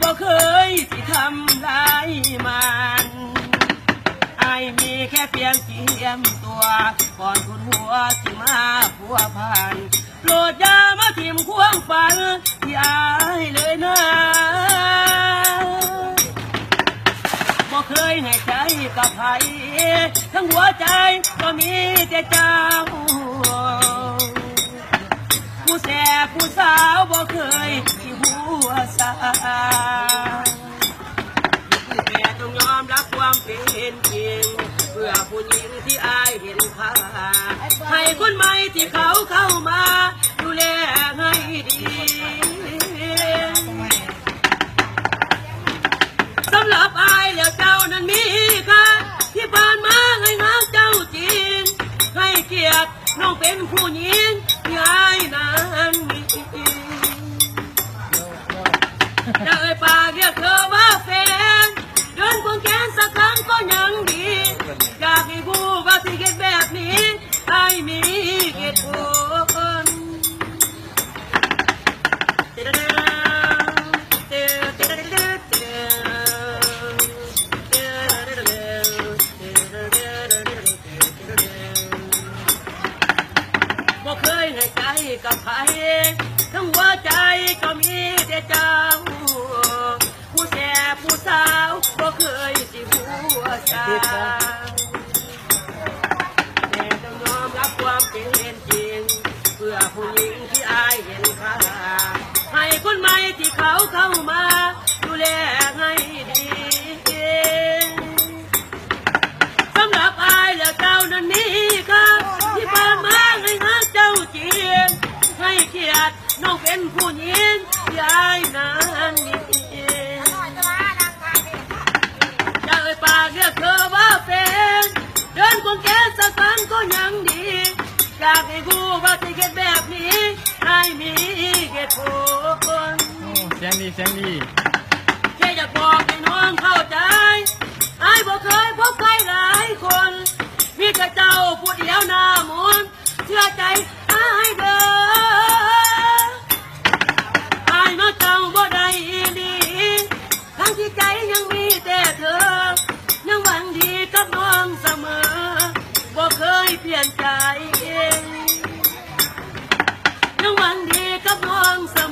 บ่เคยที่ทำลายมันไอมีแค่เพียงเตรียมตัว ก่อนคุณหัวที่มาผัวพันโปรดยามาทิมควงฝันที่อายเลยนะบ่เคยให้ใจกับใครทั้งหัวใจก็มีแต่เจ้าผู้แสบผู้สาว็นจริง เพื่อผู้หญิงที่อายเห็นค่าให้คนใหม่ที่เขาเข้ามา ดูแลให้ดี เคยให้ใจกับใครทั้งหัวใจก็มีแต่เจ้า ผู้แก่ผู้สาวบ่เคยสิหัวใจแต่ต้องยอมรับความเป็นจริง เพื่อผู้หญิงที่อายเห็นค่าให้คนใหม่ที่เขาเข้ามา ให้เกียรติน้องเป็นผู้หญิงที่อายนั้นมีจะเอ่ยปากเรียกเธอว่าแฟนเดินคงแกนสักครั้งก็ยังดีอยากให้รู้ว่าที่เกิดแบบนี้ให้มีเหตุผลโอ้เสียงดีเสียงดีแค่อยากบอกให้น้องเข้าใจไอ้ายบ่เคยพบใครหลายคน มีแต่เจ้าผู้เดียวหน้ามนต์เชื่อใจไอ้ายเด้อ เปลี่ยนใจเองระวังดีกับน้องเสมอ